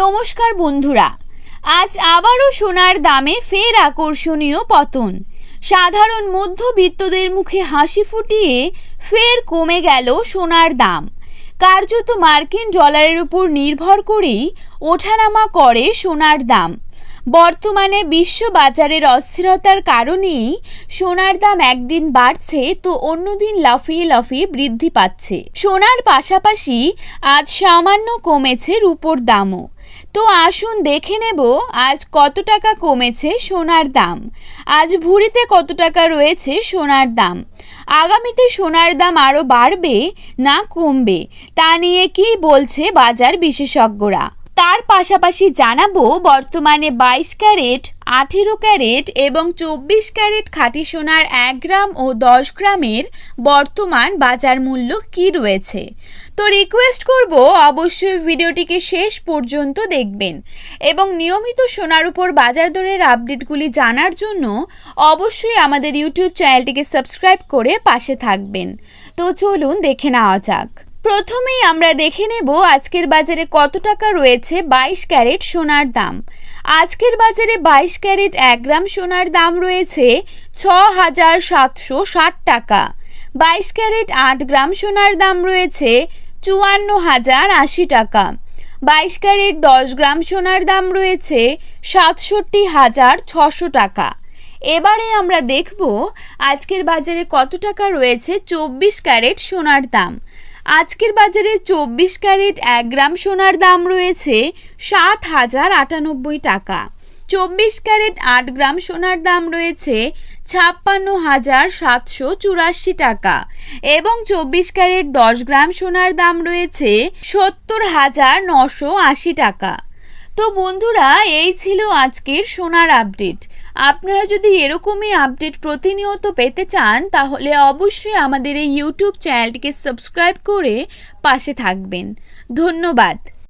নমস্কার বন্ধুরা, আজ আবারও সোনার দামে ফের আকর্ষণীয় পতন। সাধারণ মধ্যবিত্তদের মুখে হাসি ফুটিয়ে ফের কমে গেল সোনার দাম। কার্যত মার্কিন ডলারের উপর নির্ভর করেই ওঠানামা করে সোনার দাম। বর্তমানে বিশ্ব বাজারের অস্থিরতার কারণেই সোনার দাম একদিন বাড়ছে, তো অন্যদিন লাফিয়ে লাফিয়ে বৃদ্ধি পাচ্ছে। সোনার পাশাপাশি আজ সামান্য কমেছে রূপোর দামও। তো আসুন দেখে নেব আজ কত টাকা কমেছে সোনার দাম। আজ ভুড়িতে কত টাকা রয়েছে সোনার দাম? আগামীতে সোনার দাম আরও বাড়বে না কমবে? তা নিয়ে কি বলছে বাজার বিশেষজ্ঞরা? তার পাশাপাশি জানাব বর্তমানে বাইশ ক্যারেট, আঠেরো ক্যারেট এবং চব্বিশ ক্যারেট খাঁটি সোনার এক গ্রাম ও দশ গ্রামের বর্তমান বাজার মূল্য কি রয়েছে? তো রিকোয়েস্ট করব অবশ্যই ভিডিওটিকে শেষ পর্যন্ত দেখবেন এবং নিয়মিত সোনার উপর বাজার দরের আপডেটগুলি জানার জন্য অবশ্যই আমাদের ইউটিউব চ্যানেলটিকে সাবস্ক্রাইব করে পাশে থাকবেন। তো চলুন দেখে নেওয়া যাক। প্রথমেই আমরা দেখে নেব আজকের বাজারে কত টাকা রয়েছে বাইশ ক্যারেট সোনার দাম। আজকের বাজারে বাইশ ক্যারেট এক গ্রাম সোনার দাম রয়েছে ছ হাজার সাতশো ষাট টাকা। বাইশ ক্যারেট আট গ্রাম সোনার দাম রয়েছে চুয়ান্ন হাজার আশি টাকা। বাইশ ক্যারেট দশ গ্রাম সোনার দাম রয়েছে সাতষট্টি হাজার ছশো টাকা। এবারে আমরা দেখব আজকের বাজারে কত টাকা রয়েছে চব্বিশ ক্যারেট সোনার দাম। আজকের বাজারে চব্বিশ ক্যারেট এক গ্রাম সোনার দাম রয়েছে সাত হাজার আটানব্বই টাকা। চব্বিশ ক্যারেট আট গ্রাম সোনার দাম রয়েছে ছাপ্পান্ন হাজার সাতশো চুরাশি টাকা এবং চব্বিশ ক্যারেট দশ গ্রাম সোনার দাম রয়েছে সত্তর হাজার নশো আশি টাকা। তো বন্ধুরা, এই ছিল আজকের সোনার আপডেট। আপনারা যদি এরকমই আপডেট প্রতিনিয়ত পেতে চান, তাহলে অবশ্যই আমাদের এই ইউটিউব চ্যানেলটিকে সাবস্ক্রাইব করে পাশে থাকবেন। ধন্যবাদ।